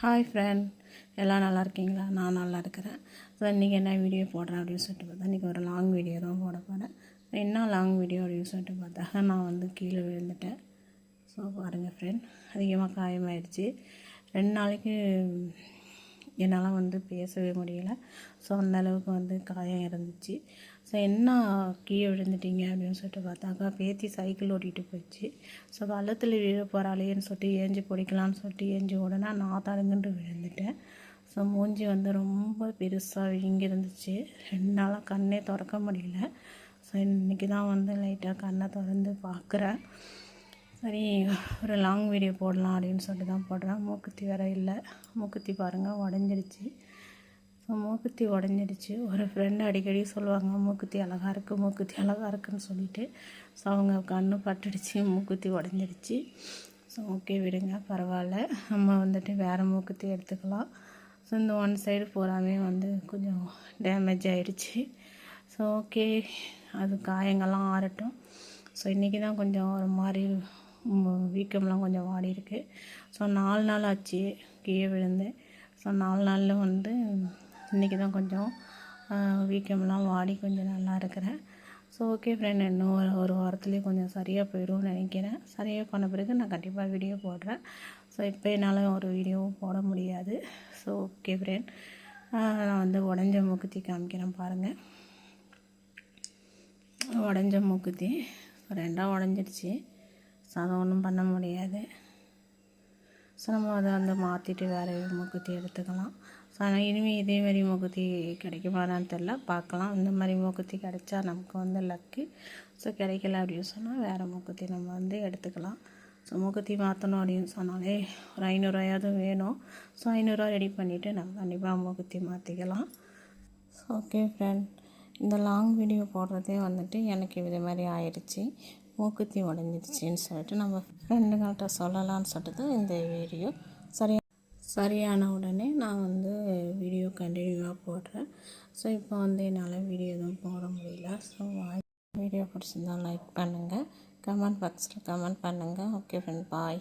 Hi friend எல்லாம் நல்லா இருக்கீங்களா? நான் நல்லா இருக்கிறேன். ஸோ இன்றைக்கி என்ன வீடியோ போடுறேன் அப்படின்னு சொல்லிட்டு பார்த்தா இன்றைக்கி ஒரு லாங் வீடியோ தான் போட போகிறேன் என்ன லாங் வீடியோ அப்படின்னு சொல்லிட்டு பார்த்தா நான் வந்து கீழே விழுந்துட்டேன். ஸோ பாருங்கள் ஃப்ரெண்ட் அதிகமாக காயமாயிடுச்சு. ரெண்டு நாளைக்கு என்னால் வந்து பேசவே முடியல. ஸோ அந்த அளவுக்கு வந்து காயம் இருந்துச்சு. ஸோ என்ன கீழே விழுந்துட்டீங்க அப்படின்னு சொல்லிட்டு பார்த்தாக்கா பேத்தி சைக்கிள் ஓட்டிகிட்டு போயிடுச்சு. ஸோ பள்ளத்தில் விழ போகிறாளேன்னு சொல்லிட்டு ஏஞ்சி பிடிக்கலான்னு சொல்லிட்டு ஏஞ்சி உடனே நான் தடுங்குண்டு விழுந்துட்டேன். ஸோ மூஞ்சி வந்து ரொம்ப பெருசாக விழுங்கிருந்துச்சு ரெண்டு நாளாக கண்ணே திறக்க முடியல. ஸோ இன்றைக்கி தான் வந்து லைட்டாக கண்ணை திறந்து பார்க்குறேன். சரி ஒரு லாங் வீடியோ போடலாம் அப்படின்னு சொல்லிட்டு தான் போடுறேன். மூக்குத்தி வேற இல்லை. மூக்குத்தி பாருங்கள் உடஞ்சிடுச்சு ஸோ மூக்குத்தி உடஞ்சிடுச்சு. ஒரு ஃப்ரெண்டு அடிக்கடி சொல்லுவாங்க மூக்குத்தி அழகாக இருக்குது மூக்குத்தி அழகாக இருக்குன்னு சொல்லிட்டு. ஸோ அவங்க கண்ணு பட்டுடுச்சு மூக்குத்தி உடஞ்சிடுச்சு. ஸோ ஓகே விடுங்க பரவாயில்ல. நம்ம வந்துட்டு வேறு மூக்குத்தி எடுத்துக்கலாம். ஸோ இந்த ஒன் சைடு பூராமே வந்து கொஞ்சம் டேமேஜ் ஆகிடுச்சு ஸோ ஓகே அது காயங்கள்லாம் ஆறட்டும். ஸோ இன்றைக்கி தான் கொஞ்சம் ஒரு மாதிரி வீக்கம்லாம் கொஞ்சம் வாடி இருக்குது ஸோ நாலு நாள் ஆச்சு கீழே விழுந்து. ஸோ நாலு நாளில் வந்து இன்றைக்கி தான் கொஞ்சம் வீக்கம்லாம் வாடி கொஞ்சம் நல்லா இருக்கிறேன். ஸோ ஓகே ஃப்ரெண்ட் இன்னும் ஒரு ஒரு வாரத்துலேயே கொஞ்சம் சரியாக போயிடும்னு நினைக்கிறேன். சரியாக பண்ண பிறகு நான் கண்டிப்பாக வீடியோ போடுறேன். ஸோ இப்போ என்னால் ஒரு வீடியோவும் போட முடியாது. ஸோ ஓகே ஃப்ரெண்ட் நான் வந்து உடஞ்ச மூக்குத்தி காமிக்கிறேன் பாருங்கள் உடஞ்ச மூக்குத்தி. ரெண்டாக உடஞ்சிடுச்சு ஸோ அதை ஒன்றும் பண்ண முடியாது. ஸோ நம்ம அதை வந்து மாற்றிட்டு வேறு மூக்குத்தி எடுத்துக்கலாம். ஸோ ஆனால் இனிமேல் இதே மாதிரி மூக்குத்தி கிடைக்குமான்னு தெரில பார்க்கலாம். இந்த மாதிரி மூக்குத்தி கிடைச்சா நமக்கு வந்து லக்கு ஸோ கிடைக்கல அப்படின்னு சொன்னால் வேறு மூக்குத்தி நம்ம வந்து எடுத்துக்கலாம். ஸோ மூக்குத்தி மாற்றணும் அப்படின்னு சொன்னாலே ஒரு ஐநூறுரூவாயாவது வேணும். ஸோ ஐநூறுரூவா ரெடி பண்ணிவிட்டு நம்ம கண்டிப்பாக மூக்குத்தி மாற்றிக்கலாம் ஓகே ஃப்ரெண்ட் இந்த லாங் வீடியோ போடுறதே வந்துட்டு எனக்கு இது மாதிரி ஆயிடுச்சு. மூக்குத்தி உடஞ்சிடுச்சின்னு சொல்லிட்டு நம்ம ஃப்ரெண்டுங்கள்கிட்ட சொல்லலான்னு சொல்லிட்டு இந்த வீடியோ சரியா சரியான உடனே நான் வந்து வீடியோ கண்டினியூவாக போடுறேன். ஸோ இப்போ வந்து என்னால் வீடியோ எதுவும் போட முடியல. ஸோ வீடியோ பிடிச்சிருந்தா லைக் பண்ணுங்கள் கமெண்ட் பாக்ஸில் கமெண்ட் பண்ணுங்கள் ஓகே ஃப்ரெண்ட் பாய்